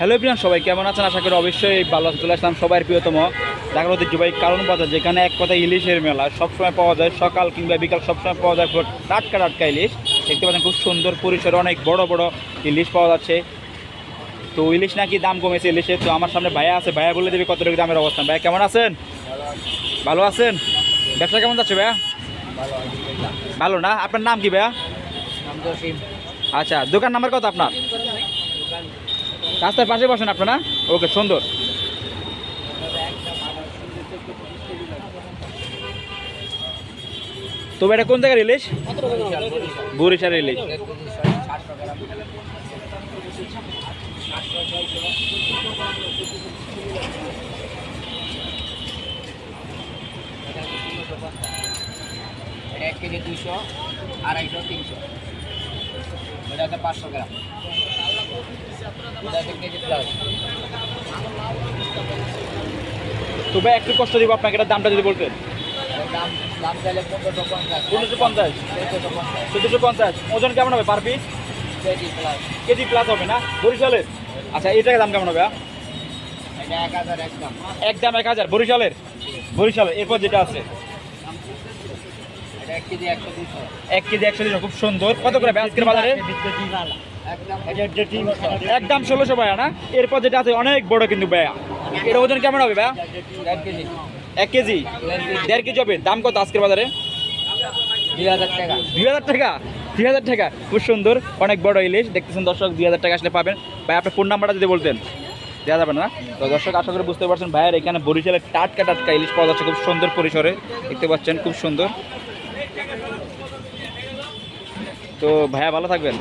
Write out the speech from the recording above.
Hello Priyan সবাই কেমন আছেন? আশা করি অবশ্যই ভালো। চলে আসলাম সবার প্রিয়তম ঢাকার ঐতিহ্যবাহী কারণ বাজার যেখানে এক কথা ইলিশের মেলা। সবসময় পাওয়া যায় সকাল কিংবা বিকাল সবসময় পাওয়া যায় পুরো টাটকা টাটকা ইলিশ। দেখতে পাচ্ছেন খুব সুন্দর পরিসরে অনেক বড় বড় ইলিশ পাওয়া যাচ্ছে। তো ইলিশ নাকি দাম কমেছে ইলিশের তো আমার সামনে ভাইয়া আছে। ভাইয়া বলে দেবে কত টাকা দামের অবস্থান। ভাইয়া কেমন আছেন? ভালো আছেন? ব্যবসা কেমন যাচ্ছে ভাইয়া? ভালো না? আপনার নাম কি ভাইয়া? আচ্ছা দোকান নাম্বার কত আপনার? রাস্তার পাশে বসেন আপনারা। ওকে, সুন্দর। তবে এটা কোন জায়গার ইলিশ? বরিশাল এটা এক কেজি দুইশো, আড়াইশো, তিনশো। এটা হচ্ছে পাঁচশো গ্রাম। প্লাস তবে একটু কষ্ট দিব আপনাকে, এটা দামটা যদি বলতেন। দাম দাম পঞ্চাশ পঞ্চাশ। ওজন কেমন হবে পার পিস কেজি প্লাস হবে না? বরিশালের? আচ্ছা এটার দাম কেমন হবে এক একদম এক হাজার। বরিশালের? বরিশালের, এরপর যেটা আছে। এক কেজি একশো দুশো এক কেজি একশো দিন খুব সুন্দর। কত করে আজকের বাজারে? একদম ষোলোশো ভাইয়া, না? এরপর যেটা আছে, অনেক বড় কিন্তু ভাইয়া। এর ওজন কেমন হবে ভাইয়া? এক কেজি। দেড় কেজি হবে। দাম কত আজকের বাজারে? দুই হাজার টাকা। দুই হাজার টাকা। দুই হাজার টাকা খুব সুন্দর। অনেক বড় ইলিশ। দেখতেছেন দর্শক, দুই হাজার টাকা আসলে পাবেন। ভাই, আপনার ফোন নাম্বারটা যদি বলতেন। দেওয়া যাবে না তো দর্শক, আশা করে বুঝতে পারছেন, ভাইয়ের এখানে বরিশালের টাটকা টাটকা ইলিশ পাওয়া যাচ্ছে। খুব সুন্দর পরিসরে। দেখতে পাচ্ছেন, খুব সুন্দর। তো ভাইয়া, ভালো থাকবেন।